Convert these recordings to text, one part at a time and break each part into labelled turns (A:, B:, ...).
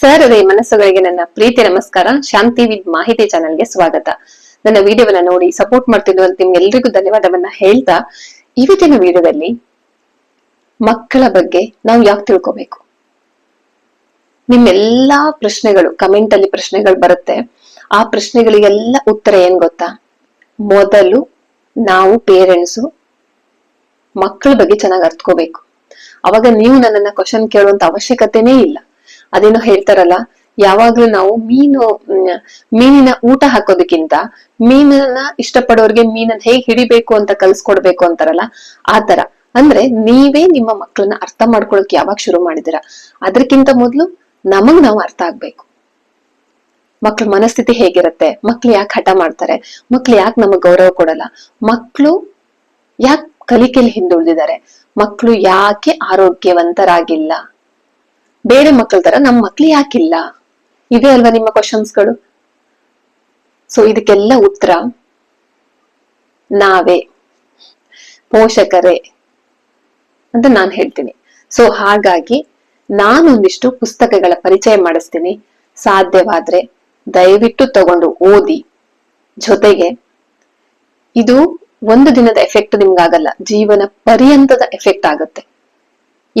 A: ಸರದಿ ಮನಸ್ಸುಗಳಿಗೆ ನನ್ನ ಪ್ರೀತಿ ನಮಸ್ಕಾರ. ಶಾಂತಿ ವಿದ್ ಮಾಹಿತಿ ಚಾನೆಲ್ಗೆ ಸ್ವಾಗತ. ನನ್ನ ವಿಡಿಯೋವನ್ನ ನೋಡಿ ಸಪೋರ್ಟ್ ಮಾಡ್ತಿರುವಂತ ನಿಮ್ಗೆಲ್ರಿಗೂ ಧನ್ಯವಾದವನ್ನ ಹೇಳ್ತಾ ಇವತ್ತಿನ ವಿಡಿಯೋದಲ್ಲಿ ಮಕ್ಕಳ ಬಗ್ಗೆ ನಾವು ಯಾಕೆ ತಿಳ್ಕೋಬೇಕು? ನಿಮ್ಮೆಲ್ಲಾ ಪ್ರಶ್ನೆಗಳು ಕಮೆಂಟ್ ಅಲ್ಲಿ ಪ್ರಶ್ನೆಗಳು ಬರುತ್ತೆ. ಆ ಪ್ರಶ್ನೆಗಳಿಗೆಲ್ಲ ಉತ್ತರ ಏನ್ ಗೊತ್ತಾ? ಮೊದಲು ನಾವು ಪೇರೆಂಟ್ಸು ಮಕ್ಕಳ ಬಗ್ಗೆ ಚೆನ್ನಾಗಿ ಅರ್ಥಕೋಬೇಕು ಅವಾಗ ನೀವು ನನ್ನನ್ನ ಕ್ವಶನ್ ಕೇಳುವಂತ ಅವಶ್ಯಕತೆನೇ ಇಲ್ಲ. ಅದೇನೋ ಹೇಳ್ತಾರಲ್ಲ, ಯಾವಾಗ್ಲೂ ನಾವು ಮೀನು ಮೀನಿನ ಊಟ ಹಾಕೋದಕ್ಕಿಂತ ಮೀನನ್ನ ಇಷ್ಟಪಡೋರ್ಗೆ ಮೀನನ್ನ ಹೇಗ್ ಹಿಡಿಬೇಕು ಅಂತ ಕಲ್ಸ್ಕೊಡ್ಬೇಕು ಅಂತಾರಲ್ಲ ಆತರ ಅಂದ್ರೆ ನೀವೇ ನಿಮ್ಮ ಮಕ್ಕಳನ್ನ ಅರ್ಥ ಮಾಡ್ಕೊಳಕ್ ಯಾವಾಗ ಶುರು ಮಾಡಿದಿರ ಅದಕ್ಕಿಂತ ಮೊದ್ಲು ನಮಗ್ ನಾವು ಅರ್ಥ ಆಗ್ಬೇಕು. ಮಕ್ಳ ಮನಸ್ಥಿತಿ ಹೇಗಿರುತ್ತೆ? ಮಕ್ಳು ಯಾಕೆ ಹಠ ಮಾಡ್ತಾರೆ? ಮಕ್ಳು ಯಾಕೆ ನಮಗ್ ಗೌರವ ಕೊಡಲ್ಲ? ಮಕ್ಳು ಯಾಕೆ ಕಲಿಕೆಯಲ್ಲಿ ಹಿಂದುಳಿದಿದ್ದಾರೆ? ಮಕ್ಕಳು ಯಾಕೆ ಆರೋಗ್ಯವಂತರಾಗಿಲ್ಲ? ಬೇರೆ ಮಕ್ಕಳ ತರ ನಮ್ಮ ಮಕ್ಳು ಯಾಕಿಲ್ಲ? ಇದೇ ಅಲ್ವಾ ನಿಮ್ಮ ಕ್ವಶನ್ಸ್ಗಳು ಸೊ ಇದಕ್ಕೆಲ್ಲ ಉತ್ತರ, ನಾವೇ, ಪೋಷಕರೇ ಅಂತ ನಾನು ಹೇಳ್ತೀನಿ. ಸೊ ಹಾಗಾಗಿ ನಾನೊಂದಿಷ್ಟು ಪುಸ್ತಕಗಳ ಪರಿಚಯ ಮಾಡಿಸ್ತೀನಿ. ಸಾಧ್ಯವಾದ್ರೆ ದಯವಿಟ್ಟು ತಗೊಂಡು ಓದಿ. ಜೊತೆಗೆ ಇದು ಒಂದು ದಿನದ ಎಫೆಕ್ಟ್ ನಿಮ್ಗಾಗಲ್ಲ, ಜೀವನ ಪರ್ಯಂತದ ಎಫೆಕ್ಟ್ ಆಗುತ್ತೆ.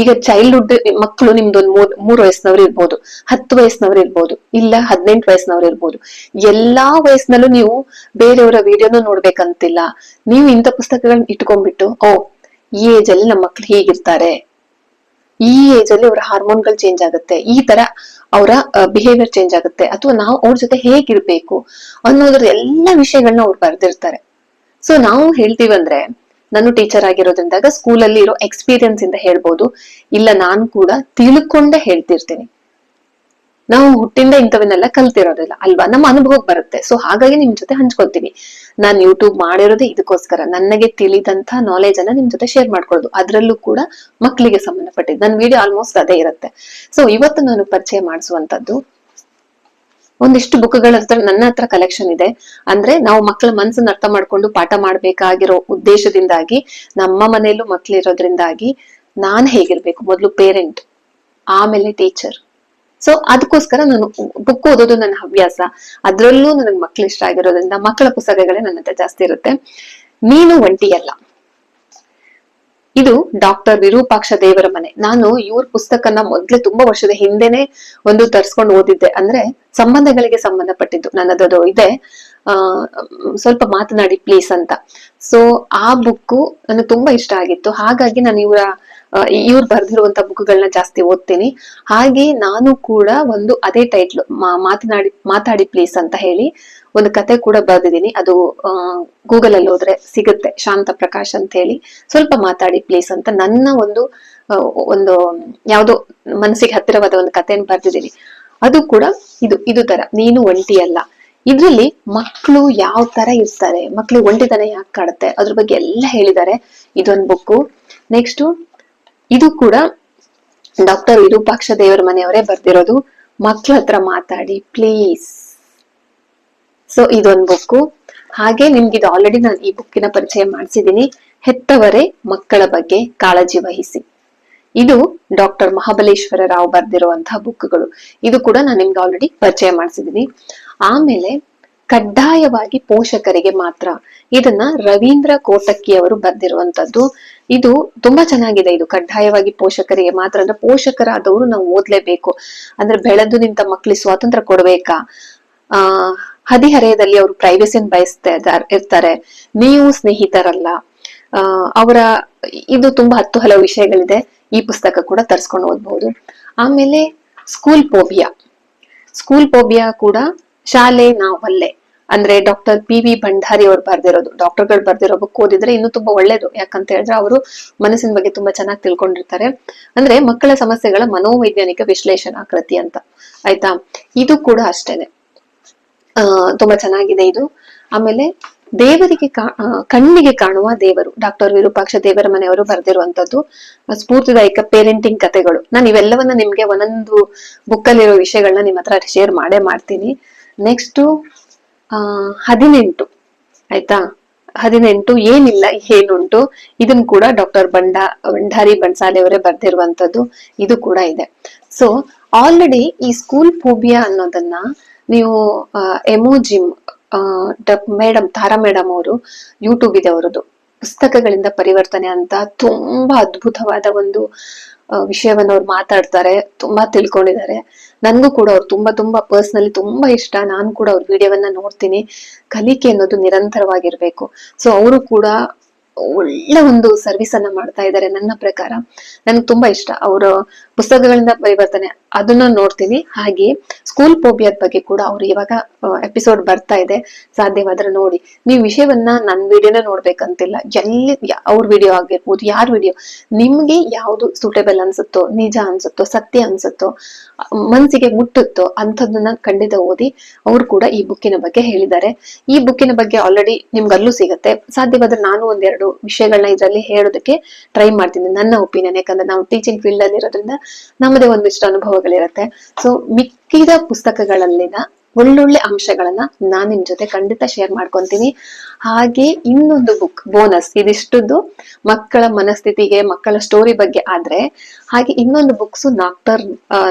A: ಈಗ ಚೈಲ್ಡ್ಹುಡ್ ಮಕ್ಕಳು ನಿಮ್ದೊಂದು ಮೂರ್, ಮೂರು ವಯಸ್ಸಿನವ್ರು ಇರ್ಬೋದು, ಹತ್ತು ವಯಸ್ಸಿನವ್ರು ಇರ್ಬೋದು, ಇಲ್ಲ ಹದಿನೆಂಟು ವಯಸ್ಸಿನವ್ರು ಇರ್ಬೋದು. ಎಲ್ಲಾ ವಯಸ್ಸಿನಲ್ಲೂ ನೀವು ಬೇರೆಯವರ ವಿಡಿಯೋನ ನೋಡ್ಬೇಕಂತಿಲ್ಲ. ನೀವು ಇಂಥ ಪುಸ್ತಕಗಳನ್ನ ಇಟ್ಕೊಂಡ್ಬಿಟ್ಟು, ಓ, ಈ ಏಜ್ ಅಲ್ಲಿ ನಮ್ಮ ಮಕ್ಳು ಹೀಗಿರ್ತಾರೆ. ಈ ಏಜ್ ಅಲ್ಲಿ ಅವರ ಹಾರ್ಮೋನ್ಗಳು ಚೇಂಜ್ ಆಗುತ್ತೆ. ಈ ತರ ಅವರ ಬಿಹೇವಿಯರ್ ಚೇಂಜ್ ಆಗುತ್ತೆ. ಅಥವಾ ನಾವು ಅವ್ರ ಜೊತೆ ಹೇಗಿರ್ಬೇಕು ಅನ್ನೋದ್ರ ಎಲ್ಲ ವಿಷಯಗಳನ್ನ ಅವ್ರು ಬರ್ದಿರ್ತಾರೆ. ಸೊ ನಾವು ಹೇಳ್ತೀವಂದ್ರೆ ನಾನು ಟೀಚರ್ ಆಗಿರೋದ್ರಿಂದಾಗ ಸ್ಕೂಲಲ್ಲಿ ಇರೋ ಎಕ್ಸ್ಪೀರಿಯನ್ಸ್ ಇಂದ ಹೇಳ್ಬೋದು. ಇಲ್ಲ, ನಾನು ಕೂಡ ತಿಳ್ಕೊಂಡೆ ಹೇಳ್ತಿರ್ತೀನಿ. ನಾವು ಹುಟ್ಟಿಂದ ಇಂಥವನ್ನೆಲ್ಲ ಕಲ್ತಿರೋದಿಲ್ಲ, ಅಲ್ವಾ? ನಮ್ಮ ಅನುಭವಕ್ಕೆ ಬರುತ್ತೆ. ಸೊ ಹಾಗಾಗಿ ನಿಮ್ ಜೊತೆ ಹಂಚ್ಕೊತೀನಿ. ನಾನು ಯೂಟ್ಯೂಬ್ ಮಾಡಿರೋದೇ ಇದಕ್ಕೋಸ್ಕರ. ನನಗೆ ತಿಳಿದಂತ ನಾಲೆಜ್ ಅನ್ನ ನಿಮ್ ಜೊತೆ ಶೇರ್ ಮಾಡ್ಕೊಳ್ಳೋದು. ಅದ್ರಲ್ಲೂ ಕೂಡ ಮಕ್ಕಳಿಗೆ ಸಂಬಂಧಪಟ್ಟಿದ್ದು. ನನ್ನ ವಿಡಿಯೋ ಆಲ್ಮೋಸ್ಟ್ ಅದೇ ಇರುತ್ತೆ. ಸೊ ಇವತ್ತು ನಾನು ಪರಿಚಯ ಮಾಡಿಸುವಂತದ್ದು ಒಂದಿಷ್ಟು ಬುಕ್ಗಳ ಹತ್ರ ನನ್ನ ಹತ್ರ ಕಲೆಕ್ಷನ್ ಇದೆ. ಅಂದ್ರೆ ನಾವು ಮಕ್ಕಳ ಮನಸ್ಸನ್ನ ಅರ್ಥ ಮಾಡ್ಕೊಂಡು ಪಾಠ ಮಾಡ್ಬೇಕಾಗಿರೋ ಉದ್ದೇಶದಿಂದಾಗಿ, ನಮ್ಮ ಮನೆಯಲ್ಲೂ ಮಕ್ಳಿರೋದ್ರಿಂದಾಗಿ ನಾನ್ ಹೇಗಿರ್ಬೇಕು? ಮೊದಲು ಪೇರೆಂಟ್ ಆಮೇಲೆ ಟೀಚರ್ ಸೊ ಅದಕ್ಕೋಸ್ಕರ ನಾನು ಬುಕ್ ಓದೋದು ನನ್ನ ಹವ್ಯಾಸ. ಅದ್ರಲ್ಲೂ ನನಗೆ ಮಕ್ಳು ಇಷ್ಟ ಆಗಿರೋದ್ರಿಂದ ಮಕ್ಕಳ ಪುಸ್ತಕಗಳೇ ನನ್ನ ಹತ್ರ ಜಾಸ್ತಿ ಇರುತ್ತೆ. ನೀನು ಒಂಟಿಯಲ್ಲ. ಇದು ಡಾಕ್ಟರ್ ವಿರೂಪಾಕ್ಷ ದೇವರ ಮನೆ. ನಾನು ಇವ್ರ ಪುಸ್ತಕನ ಮೊದ್ಲೇ ತುಂಬಾ ವರ್ಷದ ಹಿಂದೆನೆ ಒಂದು ತರ್ಸ್ಕೊಂಡು ಓದಿದ್ದೆ. ಅಂದ್ರೆ ಸಂಬಂಧಗಳಿಗೆ ಸಂಬಂಧಪಟ್ಟಿದ್ದು. ನನ್ನದದು ಇದೆ. ಆ, ಸ್ವಲ್ಪ ಮಾತನಾಡಿ ಪ್ಲೀಸ್ ಅಂತ. ಸೊ ಆ ಬುಕ್ ನನಗೆ ತುಂಬಾ ಇಷ್ಟ ಆಗಿತ್ತು. ಹಾಗಾಗಿ ನಾನು ಇವರ ಇವ್ರು ಬರ್ದಿರುವಂತ ಬುಕ್ಗಳನ್ನ ಜಾಸ್ತಿ ಓದ್ತೀನಿ. ಹಾಗೆ ನಾನು ಕೂಡ ಒಂದು ಅದೇ ಟೈಟ್ಲ್ ಮಾತನಾಡಿ, ಮಾತಾಡಿ ಪ್ಲೀಸ್ ಅಂತ ಹೇಳಿ ಒಂದು ಕತೆ ಕೂಡ ಬರ್ದಿದ್ದೀನಿ. ಅದು ಗೂಗಲ್ ಅಲ್ಲಿ ಹೋದ್ರೆ ಸಿಗುತ್ತೆ, ಶಾಂತ ಪ್ರಕಾಶ್ ಅಂತ ಹೇಳಿ. ಸ್ವಲ್ಪ ಮಾತಾಡಿ ಪ್ಲೀಸ್ ಅಂತ ನನ್ನ ಒಂದು ಒಂದು ಯಾವುದೋ ಮನಸ್ಸಿಗೆ ಹತ್ತಿರವಾದ ಒಂದು ಕಥೆಯನ್ನು ಬರ್ದಿದ್ದೀನಿ. ಅದು ಕೂಡ ಇದು ಇದು ತರ, ನೀನು ಒಂಟಿ ಅಲ್ಲ. ಇದ್ರಲ್ಲಿ ಮಕ್ಕಳು ಯಾವ ತರ ಇರ್ತಾರೆ ಮಕ್ಕಳು ಒಂಟಿತನ ಯಾಕೆ ಕಾಡುತ್ತೆ, ಅದ್ರ ಬಗ್ಗೆ ಎಲ್ಲ ಹೇಳಿದ್ದಾರೆ. ಇದೊಂದು ಬುಕ್ಕು ನೆಕ್ಸ್ಟ್ ಇದು ಕೂಡ ಡಾಕ್ಟರ್ ವಿರೂಪಾಕ್ಷ ದೇವರ ಮನೆಯವರೇ ಬರ್ದಿರೋದು. ಮಕ್ಳ ಹತ್ರ ಮಾತಾಡಿ ಪ್ಲೀಸ್ ಸೊ ಇದೊಂದು ಬುಕ್ಕು ಹಾಗೆ ನಿಮ್ಗೆ ಇದು ಆಲ್ರೆಡಿ ನಾನು ಈ ಬುಕ್ಕಿನ ಪರಿಚಯ ಮಾಡಿಸಿದ್ದೀನಿ ಹೆತ್ತವರೇ ಮಕ್ಕಳ ಬಗ್ಗೆ ಕಾಳಜಿ ವಹಿಸಿ. ಇದು ಡಾಕ್ಟರ್ ಮಹಾಬಲೇಶ್ವರ ರಾವ್ ಬರ್ದಿರುವಂತಹ ಬುಕ್ಗಳು ಇದು ಕೂಡ ನಾನು ನಿಮ್ಗೆ ಆಲ್ರೆಡಿ ಪರಿಚಯ ಮಾಡಿಸಿದ್ದೀನಿ ಆಮೇಲೆ ಕಡ್ಡಾಯವಾಗಿ ಪೋಷಕರಿಗೆ ಮಾತ್ರ. ಇದನ್ನ ರವೀಂದ್ರ ಕೋಟಕ್ಕಿ ಅವರು ಬರ್ದಿರುವಂತದ್ದು ಇದು ತುಂಬಾ ಚೆನ್ನಾಗಿದೆ. ಇದು ಕಡ್ಡಾಯವಾಗಿ ಪೋಷಕರಿಗೆ ಮಾತ್ರ. ಅಂದ್ರೆ ಪೋಷಕರಾದವರು ನಾವು ಓದ್ಲೇಬೇಕು. ಅಂದ್ರೆ ಬೆಳೆದು ನಿಂತ ಮಕ್ಕಳಿಗೆ ಸ್ವಾತಂತ್ರ್ಯ ಕೊಡ್ಬೇಕಾ? ಆ, ಹದಿಹರೆಯದಲ್ಲಿ ಅವರು ಪ್ರೈವೇಸಿನ ಬಯಸ್ತಾ ಇದ್ದಾರೆ, ಇರ್ತಾರೆ. ನೀವು ಸ್ನೇಹಿತರಲ್ಲ. ಅವರ, ಇದು ತುಂಬಾ ಹತ್ತು ಹಲವು ವಿಷಯಗಳಿದೆ. ಈ ಪುಸ್ತಕ ಕೂಡ ತರ್ಸ್ಕೊಂಡು ಓದ್ಬಹುದು ಆಮೇಲೆ ಸ್ಕೂಲ್ ಪೋಬಿಯಾ ಸ್ಕೂಲ್ ಪೋಬಿಯಾ ಕೂಡ ಶಾಲೆ ನಾವಲ್ಲೇ. ಅಂದ್ರೆ ಡಾಕ್ಟರ್ ಪಿ ವಿ ಭಂಡಾರಿ ಅವ್ರು ಬರ್ದಿರೋದು. ಡಾಕ್ಟರ್ಗಳು ಬರ್ದಿರೋ ಬುಕ್ ಓದಿದ್ರೆ ಇನ್ನೂ ತುಂಬಾ ಒಳ್ಳೇದು. ಯಾಕಂತ ಹೇಳಿದ್ರೆ ಅವರು ಮನಸ್ಸಿನ ಬಗ್ಗೆ ತುಂಬಾ ಚೆನ್ನಾಗಿ ತಿಳ್ಕೊಂಡಿರ್ತಾರೆ. ಅಂದ್ರೆ ಮಕ್ಕಳ ಸಮಸ್ಯೆಗಳ ಮನೋವೈಜ್ಞಾನಿಕ ವಿಶ್ಲೇಷಣಾ ಕೃತಿ ಅಂತ. ಆಯ್ತಾ? ಇದು ಕೂಡ ಅಷ್ಟೇನೆ. ಆ, ತುಂಬಾ ಚೆನ್ನಾಗಿದೆ ಇದು. ಆಮೇಲೆ ದೇವರಿಗೆ ಕಣ್ಣಿಗೆ ಕಾಣುವ ದೇವರು, ಡಾಕ್ಟರ್ ವಿರೂಪಾಕ್ಷ ದೇವರ ಮನೆಯವರು ಬರೆದಿರುವಂತದ್ದು ಸ್ಫೂರ್ತಿದಾಯಕ ಪೇರೆಂಟಿಂಗ್ ಕಥೆಗಳು. ನಾನು ಇವೆಲ್ಲವನ್ನ ನಿಮ್ಗೆ ಒಂದೊಂದು ಬುಕ್ ಅಲ್ಲಿರೋ ವಿಷಯಗಳನ್ನ ನಿಮ್ಮ ಹತ್ರ ಶೇರ್ ಮಾಡೇ ಮಾಡ್ತೀನಿ. ನೆಕ್ಸ್ಟ್ ಹದಿನೆಂಟು. ಆಯ್ತಾ? ಹದಿನೆಂಟು ಏನಿಲ್ಲ, ಏನುಂಟು? ಇದನ್ ಕೂಡ ಡಾಕ್ಟರ್ ಬಂಡ, ಭಂಡಾರಿ ಬನ್ಸಾಲೆ ಅವರೇ ಬರ್ದಿರುವಂತದ್ದು ಇದು ಕೂಡ ಇದೆ. ಸೊ ಆಲ್ರೆಡಿ ಈ ಸ್ಕೂಲ್ ಫೋಬಿಯಾ ಅನ್ನೋದನ್ನ ನೀವು ಎಮೋಜಿಮ್ ಮೇಡಮ್ ತಾರಾ ಮೇಡಮ್ ಅವರು ಯೂಟ್ಯೂಬ್ ಇದೆ ಅವರದ್ದು. ಪುಸ್ತಕಗಳಿಂದ ಪರಿವರ್ತನೆ ಅಂತ ತುಂಬಾ ಅದ್ಭುತವಾದ ಒಂದು ವಿಷಯವನ್ನು ಅವ್ರು ಮಾತಾಡ್ತಾರೆ, ತುಂಬಾ ತಿಳ್ಕೊಂಡಿದ್ದಾರೆ. ನನ್ಗೂ ಕೂಡ ಅವ್ರು ತುಂಬಾ ತುಂಬಾ ಪರ್ಸನಲಿ ತುಂಬಾ ಇಷ್ಟ. ನಾನು ಕೂಡ ಅವ್ರ ವಿಡಿಯೋವನ್ನ ನೋಡ್ತೀನಿ. ಕಲಿಕೆ ಅನ್ನೋದು ನಿರಂತರವಾಗಿರ್ಬೇಕು. ಸೊ ಅವರು ಕೂಡ ಒಳ್ಳೆ ಒಂದು ಸರ್ವಿಸ್ ಅನ್ನ ಮಾಡ್ತಾ ಇದ್ದಾರೆ ನನ್ನ ಪ್ರಕಾರ. ನನ್ಗೆ ತುಂಬಾ ಇಷ್ಟ. ಅವರ ಪುಸ್ತಕಗಳಿಂದ ಪರಿವರ್ತನೆ ಅದನ್ನ ನೋಡ್ತೀನಿ. ಹಾಗೆ ಸ್ಕೂಲ್ ಫೋಬಿಯಾದ ಬಗ್ಗೆ ಕೂಡ ಅವ್ರು ಇವಾಗ ಎಪಿಸೋಡ್ ಬರ್ತಾ ಇದೆ. ಸಾಧ್ಯವಾದ್ರೆ ನೋಡಿ. ನೀವು ವಿಷಯವನ್ನ ನನ್ನ ವಿಡಿಯೋನ ನೋಡ್ಬೇಕಂತಿಲ್ಲ. ಎಲ್ಲಿ ಅವ್ರ ವಿಡಿಯೋ ಆಗಿರ್ಬೋದು, ಯಾರ ವಿಡಿಯೋ ನಿಮ್ಗೆ ಯಾವ್ದು ಸೂಟೇಬಲ್ ಅನ್ಸುತ್ತೋ, ನಿಜ ಅನ್ಸುತ್ತೋ, ಸತ್ಯ ಅನ್ಸುತ್ತೋ, ಮನ್ಸಿಗೆ ಮುಟ್ಟುತ್ತೋ ಅಂಥದ್ದನ್ನ ಖಂಡಿತ ಓದಿ ಅವ್ರು ಕೂಡ ಈ ಬುಕ್ಕಿನ ಬಗ್ಗೆ ಹೇಳಿದ್ದಾರೆ. ಈ ಬುಕ್ಕಿನ ಬಗ್ಗೆ ಆಲ್ರೆಡಿ ನಿಮ್ಗಲ್ಲೂ ಸಿಗುತ್ತೆ. ಸಾಧ್ಯವಾದ್ರೆ ನಾನು ಒಂದೆರಡು ವಿಷಯಗಳನ್ನ ಇದರಲ್ಲಿ ಹೇಳೋದಕ್ಕೆ ಟ್ರೈ ಮಾಡ್ತೀನಿ ನನ್ನ ಒಪಿನಿಯನ್ ಯಾಕಂದ್ರೆ ನಾವು ಟೀಚಿಂಗ್ ಫೀಲ್ಡ್ ಅಲ್ಲಿ ಇರೋದ್ರಿಂದ ನಮ್ಮದೇ ಒಂದಿಷ್ಟು ಅನುಭವಗಳಿರುತ್ತೆ. ಸೊ ಮಿಕ್ಕಿದ ಪುಸ್ತಕಗಳಲ್ಲಿನ ಒಳ್ಳೊಳ್ಳೆ ಅಂಶಗಳನ್ನ ನಾನು ನಿಮ್ ಜೊತೆ ಖಂಡಿತ ಶೇರ್ ಮಾಡ್ಕೊಂತೀನಿ. ಹಾಗೆ ಇನ್ನೊಂದು ಬುಕ್ ಬೋನಸ್ ಇದಿಷ್ಟದ್ದು ಮಕ್ಕಳ ಮನಸ್ಥಿತಿಗೆ, ಮಕ್ಕಳ ಸ್ಟೋರಿ ಬಗ್ಗೆ ಆದ್ರೆ, ಹಾಗೆ ಇನ್ನೊಂದು ಬುಕ್ಸ್ ಡಾಕ್ಟರ್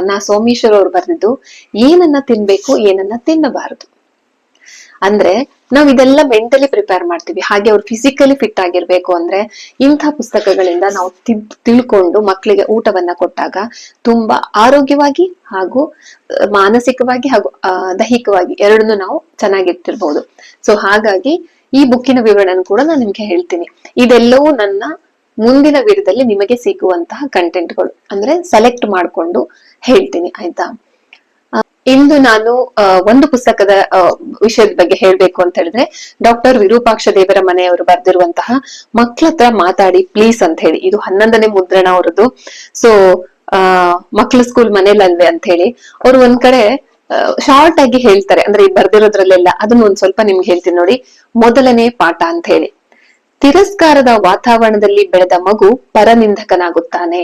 A: ನಾ ಸೋಮೇಶ್ವರ್ ಅವ್ರು ಬರೆದಿದ್ದು, ಏನನ್ನ ತಿನ್ಬೇಕು, ಏನನ್ನ ತಿನ್ನಬಾರದು. ಅಂದ್ರೆ ನಾವ್ ಇದೆಲ್ಲ ಮೆಂಟಲಿ ಪ್ರಿಪೇರ್ ಮಾಡ್ತೀವಿ. ಹಾಗೆ ಅವ್ರು ಫಿಸಿಕಲಿ ಫಿಟ್ ಆಗಿರ್ಬೇಕು ಅಂದ್ರೆ ಇಂಥ ಪುಸ್ತಕಗಳಿಂದ ನಾವು ತಿಳ್- ತಿಳ್ಕೊಂಡು ಮಕ್ಕಳಿಗೆ ಊಟವನ್ನ ಕೊಟ್ಟಾಗ ತುಂಬಾ ಆರೋಗ್ಯವಾಗಿ ಹಾಗೂ ಮಾನಸಿಕವಾಗಿ ಹಾಗೂ ದೈಹಿಕವಾಗಿ ಎರಡನ್ನೂ ನಾವು ಚೆನ್ನಾಗಿರ್ತಿರ್ಬೋದು ಸೊ ಹಾಗಾಗಿ ಈ ಬುಕ್ಕಿನ ವಿವರಣೆ ಕೂಡ ನಾನು ನಿಮ್ಗೆ ಹೇಳ್ತೀನಿ. ಇದೆಲ್ಲವೂ ನನ್ನ ಮುಂದಿನ ವಿಡಿಯೋದಲ್ಲಿ ನಿಮಗೆ ಸಿಗುವಂತಹ ಕಂಟೆಂಟ್ಗಳು ಅಂದ್ರೆ ಸೆಲೆಕ್ಟ್ ಮಾಡ್ಕೊಂಡು ಹೇಳ್ತೀನಿ, ಆಯ್ತಾ? ಇಂದು ನಾನು ಒಂದು ಪುಸ್ತಕದ ವಿಷಯದ ಬಗ್ಗೆ ಹೇಳ್ಬೇಕು ಅಂತ ಹೇಳಿದ್ರೆ, ಡಾಕ್ಟರ್ ವಿರೂಪಾಕ್ಷ ದೇವರ ಮನೆಯವರು ಬರೆದಿರುವಂತಹ ಮಕ್ಕಳತ್ರ ಮಾತಾಡಿ ಪ್ಲೀಸ್ ಅಂತ ಹೇಳಿ. ಇದು ಹನ್ನೊಂದನೇ ಮುದ್ರಣ ಅವರದ್ದು. ಸೊ ಆ, ಮಕ್ಳ ಸ್ಕೂಲ್ ಮನೇಲಲ್ವೇ ಅಂತ ಹೇಳಿ. ಅವ್ರು ಒಂದ್ ಕಡೆ ಶಾರ್ಟ್ ಆಗಿ ಹೇಳ್ತಾರೆ. ಅಂದ್ರೆ ಈ ಬರ್ದಿರೋದ್ರಲ್ಲೆಲ್ಲ ಅದನ್ನ ಒಂದ್ ಸ್ವಲ್ಪ ನಿಮ್ಗೆ ಹೇಳ್ತೀನಿ ನೋಡಿ. ಮೊದಲನೇ ಪಾಠ ಅಂತ ಹೇಳಿ. ತಿರಸ್ಕಾರದ ವಾತಾವರಣದಲ್ಲಿ ಬೆಳೆದ ಮಗು ಪರನಿಂದಕನಾಗುತ್ತಾನೆ.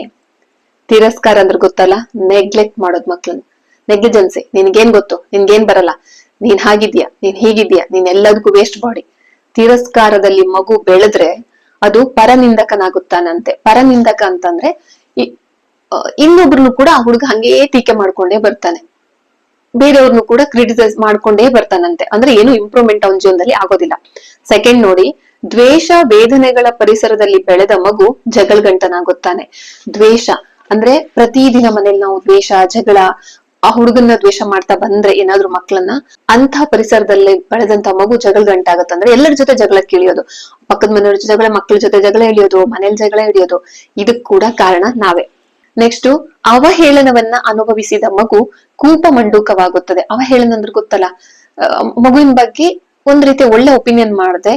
A: ತಿರಸ್ಕಾರ ಅಂದ್ರೆ ಗೊತ್ತಲ್ಲ? ನೆಗ್ಲೆಕ್ಟ್ ಮಾಡೋದ್ ಮಕ್ಳನ್ನ. ನೆಗ್ಲಿಜೆನ್ಸಿ ನಿನ್ಗೇನ್ ಗೊತ್ತು? ನಿನ್ಗೇನ್ ಬರಲ್ಲ? ನೀನ್ ಹಾಗಿದ್ಯಾ ನೀನ್ ಹೀಗಿದ್ಯಾ ನೀನ್ ಎಲ್ಲದಕ್ಕೂ ವೇಸ್ಟ್ ಬಾಡಿ ತಿರಸ್ಕಾರದಲ್ಲಿ ಮಗು ಬೆಳೆದ್ರೆ ಅದು ಪರನಿಂದಕನಾಗುತ್ತಾನಂತೆ. ಪರನಿಂದಕ ಅಂತಂದ್ರೆ ಇನ್ನೊಬ್ರನ್ನು ಕೂಡ ಆ ಹುಡುಗ ಹಂಗೇ ಟೀಕೆ ಮಾಡ್ಕೊಂಡೇ ಬರ್ತಾನೆ. ಬೇರೆಯವ್ರನ್ನು ಕೂಡ ಕ್ರಿಟಿಸೈಸ್ ಮಾಡ್ಕೊಂಡೇ ಬರ್ತಾನಂತೆ. ಅಂದ್ರೆ ಏನು ಇಂಪ್ರೂವ್ಮೆಂಟ್ ಅವನ ಜೀವನದಲ್ಲಿ ಆಗೋದಿಲ್ಲ. ಸೆಕೆಂಡ್ ನೋಡಿ, ದ್ವೇಷ ವೇದನೆಗಳ ಪರಿಸರದಲ್ಲಿ ಬೆಳೆದ ಮಗು ಜಗಳ ಗಂಟನಾಗುತ್ತಾನೆ ದ್ವೇಷ ಅಂದ್ರೆ ಪ್ರತಿದಿನ ಮನೇಲಿ ನಾವು ದ್ವೇಷ, ಜಗಳ ಆ ಹುಡುಗನ್ನ ದ್ವೇಷ ಮಾಡ್ತಾ ಬಂದ್ರೆ ಏನಾದ್ರು ಮಕ್ಕಳನ್ನ ಅಂತ ಪರಿಸರದಲ್ಲಿ ಬೆಳೆದಂತ ಮಗು ಜಗಳ ಗಂಟಾಗತ್ತಂದ್ರೆ ಎಲ್ಲರ ಜೊತೆ ಜಗಳ ಕೇಳಿಯೋದು. ಪಕ್ಕದ ಮನೆಯವರ ಜಗಳ ಮಕ್ಕಳ ಜೊತೆ ಜಗಳ ಹಿಡಿಯೋದು, ಮನೇಲಿ ಜಗಳ ಹಿಡಿಯೋದು. ಇದಕ್ ಕೂಡ ಕಾರಣ ನಾವೇ. ನೆಕ್ಸ್ಟ್ ಅವಹೇಳನವನ್ನ ಅನುಭವಿಸಿದ ಮಗು ಕೂಪ ಮಂಡೂಕವಾಗುತ್ತದೆ. ಅವಹೇಳನ ಅಂದ್ರೆ ಗೊತ್ತಲ್ಲ ಮಗುವಿನ ಬಗ್ಗೆ ಒಂದ್ ರೀತಿ ಒಳ್ಳೆ ಒಪಿನಿಯನ್ ಮಾಡದೆ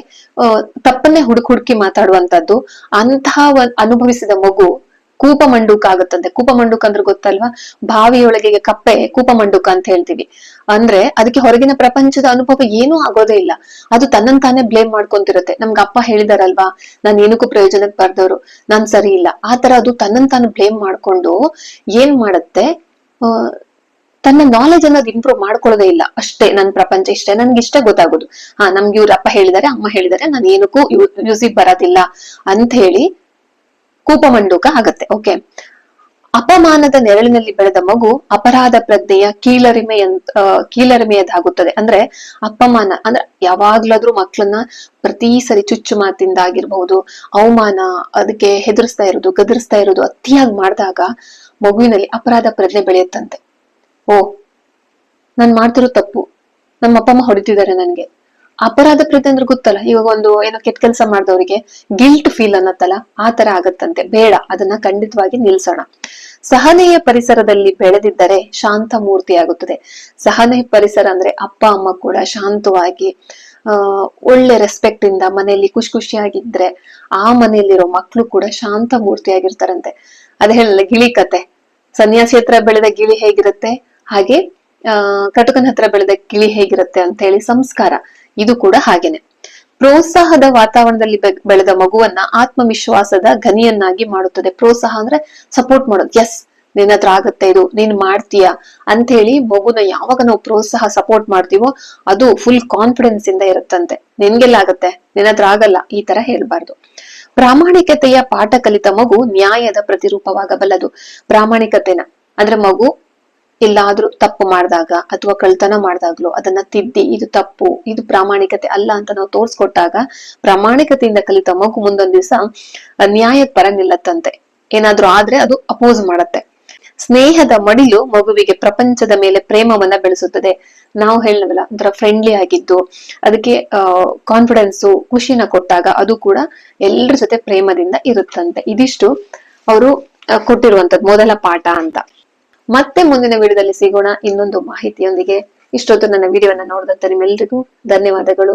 A: ತಪ್ಪನ್ನೇ ಹುಡುಕ್ ಹುಡುಕಿ ಮಾತಾಡುವಂತದ್ದು ಅಂತಹ ಅನುಭವಿಸಿದ ಮಗು ಕೂಪ ಮಂಡೂಕ ಆಗುತ್ತಂತೆ ಕೂಪ ಮಂಡೂಕ ಅಂದ್ರೆ ಗೊತ್ತಲ್ವಾ? ಬಾವಿಯೊಳಗೆ ಕಪ್ಪೆ ಕೂಪ ಮಂಡೂಕ ಅಂತ ಹೇಳ್ತೀವಿ. ಅಂದ್ರೆ ಅದಕ್ಕೆ ಹೊರಗಿನ ಪ್ರಪಂಚದ ಅನುಭವ ಏನೂ ಆಗೋದೇ ಇಲ್ಲ. ಅದು ತನ್ನನ್ ತಾನೇ ಬ್ಲೇಮ್ ಮಾಡ್ಕೊಂತಿರುತ್ತೆ. ನಮ್ಗೆ ಅಪ್ಪ ಹೇಳಿದಾರಲ್ವಾ ನಾನು ಏನಕ್ಕೂ ಪ್ರಯೋಜನಕ್ಕೆ ಬರ್ದವ್ರು ನಾನ್ ಸರಿ ಇಲ್ಲ. ಆತರ ಅದು ತನ್ನನ್ ತಾನು ಬ್ಲೇಮ್ ಮಾಡ್ಕೊಂಡು ಏನ್ ಮಾಡುತ್ತೆ? ಆ, ತನ್ನ ನಾಲೆಜ್ ಅನ್ನೋದು ಇಂಪ್ರೂವ್ ಮಾಡ್ಕೊಳ್ಳೋದೇ ಇಲ್ಲ. ಅಷ್ಟೇ ನನ್ನ ಪ್ರಪಂಚ ಇಷ್ಟೇ. ನನ್ಗೆ ಇಷ್ಟೇ ಗೊತ್ತಾಗೋದು. ಹಾ ನಮ್ಗೆ ಇವ್ರ ಅಪ್ಪ ಹೇಳಿದಾರೆ ಅಮ್ಮ ಹೇಳಿದಾರೆ ನಾನು ಏನಕ್ಕೂ ಯೂಸಿಗೆ ಬರೋದಿಲ್ಲ ಅಂತ ಹೇಳಿ ಕೂಪಮಂಡೂಕ ಆಗತ್ತೆ ಓಕೆ ಅಪಮಾನದ ನೆರಳಿನಲ್ಲಿ ಬೆಳೆದ ಮಗು ಅಪರಾಧ ಪ್ರಜ್ಞೆಯ ಕೀಳರಿಮೆಯ ಕೀಳರಿಮೆಯದಾಗುತ್ತದೆ ಅಂದ್ರೆ ಅಪಮಾನ, ಅಂದ್ರೆ ಯಾವಾಗ್ಲಾದ್ರೂ ಮಕ್ಕಳನ್ನ ಪ್ರತಿ ಸರಿ ಚುಚ್ಚು ಮಾತಿಂದ ಆಗಿರ್ಬಹುದು ಅವಮಾನ, ಅದಕ್ಕೆ ಹೆದರ್ಸ್ತಾ ಇರೋದು, ಗದರಿಸ್ತಾ ಇರೋದು ಅತಿಯಾಗಿ ಮಾಡಿದಾಗ ಮಗುವಿನಲ್ಲಿ ಅಪರಾಧ ಪ್ರಜ್ಞೆ ಬೆಳೆಯುತ್ತಂತೆ. ಓ, ನಾನ್ ಮಾಡ್ತಿರೋ ತಪ್ಪು. ನಮ್ಮ ಅಪ್ಪ ಅಮ್ಮ ಹೊಡಿತಿದ್ದಾರೆ ನನ್ಗೆ. ಅಪರಾಧ ಪ್ರೀತಿ ಅಂದ್ರೆ ಗೊತ್ತಲ್ಲ? ಇವಾಗ ಒಂದು ಏನೋ ಕೆಟ್ಟ ಕೆಲಸ ಮಾಡಿದವರಿಗೆ ಗಿಲ್ಟ್ ಫೀಲ್ ಅನ್ನತ್ತಲ್ಲ? ಆ ತರ ಆಗತ್ತಂತೆ. ಬೇಡ. ಅದನ್ನ ಖಂಡಿತವಾಗಿ ನಿಲ್ಸೋಣ. ಸಹನೆಯ ಪರಿಸರದಲ್ಲಿ ಬೆಳೆದಿದ್ದರೆ ಶಾಂತ ಮೂರ್ತಿ ಆಗುತ್ತದೆ. ಸಹನೆ ಪರಿಸರ ಅಂದ್ರೆ ಅಪ್ಪ, ಅಮ್ಮ ಕೂಡ ಶಾಂತವಾಗಿ ಒಳ್ಳೆ ರೆಸ್ಪೆಕ್ಟ್ ಇಂದ ಮನೆಯಲ್ಲಿ ಖುಷಿ ಖುಷಿಯಾಗಿದ್ರೆ ಆ ಮನೆಯಲ್ಲಿರೋ ಮಕ್ಕಳು ಕೂಡ ಶಾಂತ ಮೂರ್ತಿಯಾಗಿರ್ತಾರಂತೆ ಅದೇ ಹೇಳಲ್ಲ, ಗಿಳಿ ಕತೆ. ಸನ್ಯಾಸಿ ಹತ್ರ ಬೆಳೆದ ಗಿಳಿ ಹೇಗಿರುತ್ತೆ? ಹಾಗೆ ಕಟುಕನ ಹತ್ರ ಬೆಳೆದ ಗಿಳಿ ಹೇಗಿರುತ್ತೆ ಅಂತ ಹೇಳಿ ಸಂಸ್ಕಾರ. ಇದು ಕೂಡ ಹಾಗೇನೆ. ಪ್ರೋತ್ಸಾಹದ ವಾತಾವರಣದಲ್ಲಿ ಬೆಳೆದ ಮಗುವನ್ನ ಆತ್ಮವಿಶ್ವಾಸದ ಘನಿಯನ್ನಾಗಿ ಮಾಡುತ್ತದೆ. ಪ್ರೋತ್ಸಾಹ ಅಂದ್ರೆ ಸಪೋರ್ಟ್ ಮಾಡೋದು. ಎಸ್ ನಿನ್ನ ಹತ್ರ ಆಗತ್ತೆ ಇದು. ನೀನ್ ಮಾಡ್ತೀಯಾ? ಅಂತ ಹೇಳಿ ಮಗುನ ಯಾವಾಗ ನಾವು ಪ್ರೋತ್ಸಾಹ ಸಪೋರ್ಟ್ ಮಾಡ್ತೀವೋ ಅದು ಫುಲ್ ಕಾನ್ಫಿಡೆನ್ಸ್ ಇಂದ ಇರುತ್ತಂತೆ. ನಿನ್ಗೆಲ್ಲ ಆಗತ್ತೆ? ನಿನ್ನ ಹತ್ರ ಆಗಲ್ಲ? ಈ ತರ ಹೇಳ್ಬಾರ್ದು. ಪ್ರಾಮಾಣಿಕತೆಯ ಪಾಠ ಕಲಿತ ಮಗು ನ್ಯಾಯದ ಪ್ರತಿರೂಪವಾಗಬಲ್ಲದು. ಪ್ರಾಮಾಣಿಕತೆನ. ಅಂದ್ರೆ ಮಗು ಎಲ್ಲಾದ್ರೂ ತಪ್ಪು ಮಾಡಿದಾಗ ಅಥವಾ ಕಳ್ತನ ಮಾಡಿದಾಗ್ಲೂ ಅದನ್ನ ತಿದ್ದಿ, ಇದು ತಪ್ಪು, ಇದು ಪ್ರಾಮಾಣಿಕತೆ ಅಲ್ಲ ಅಂತ ನಾವು ತೋರ್ಸ್ಕೊಟ್ಟಾಗ ಪ್ರಾಮಾಣಿಕತೆಯಿಂದ ಕಲಿತ ಮಗು ಮುಂದೊಂದ್ ದಿವಸ ನ್ಯಾಯದ ಪರ ನಿಲ್ಲತ್ತಂತೆ. ಏನಾದ್ರೂ ಆದ್ರೆ ಅದು ಅಪೋಸ್ ಮಾಡತ್ತೆ. ಸ್ನೇಹದ ಮಡಿಲು ಮಗುವಿಗೆ ಪ್ರಪಂಚದ ಮೇಲೆ ಪ್ರೇಮವನ್ನ ಬೆಳೆಸುತ್ತದೆ. ನಾವು ಹೇಳವಲ್ಲ ಒಂಥರ ಫ್ರೆಂಡ್ಲಿ ಆಗಿದ್ದು, ಅದಕ್ಕೆ ಕಾನ್ಫಿಡೆನ್ಸು ಖುಷಿನ ಕೊಟ್ಟಾಗ ಅದು ಕೂಡ ಎಲ್ಲರ ಜೊತೆ ಪ್ರೇಮದಿಂದ ಇರುತ್ತಂತೆ. ಇದಿಷ್ಟು ಅವರು ಕೊಟ್ಟಿರುವಂತದ್ದು ಮೊದಲ ಪಾಠ ಅಂತ. ಮತ್ತೆ ಮುಂದಿನ ವಿಡಿಯೋದಲ್ಲಿ ಸಿಗೋಣ ಇನ್ನೊಂದು ಮಾಹಿತಿಯೊಂದಿಗೆ. ಇಷ್ಟೊತ್ತು ನನ್ನ ವಿಡಿಯೋನ ನೋಡಿದಂತ ನಿಮ್ಮೆಲ್ಲರಿಗೂ ಧನ್ಯವಾದಗಳು.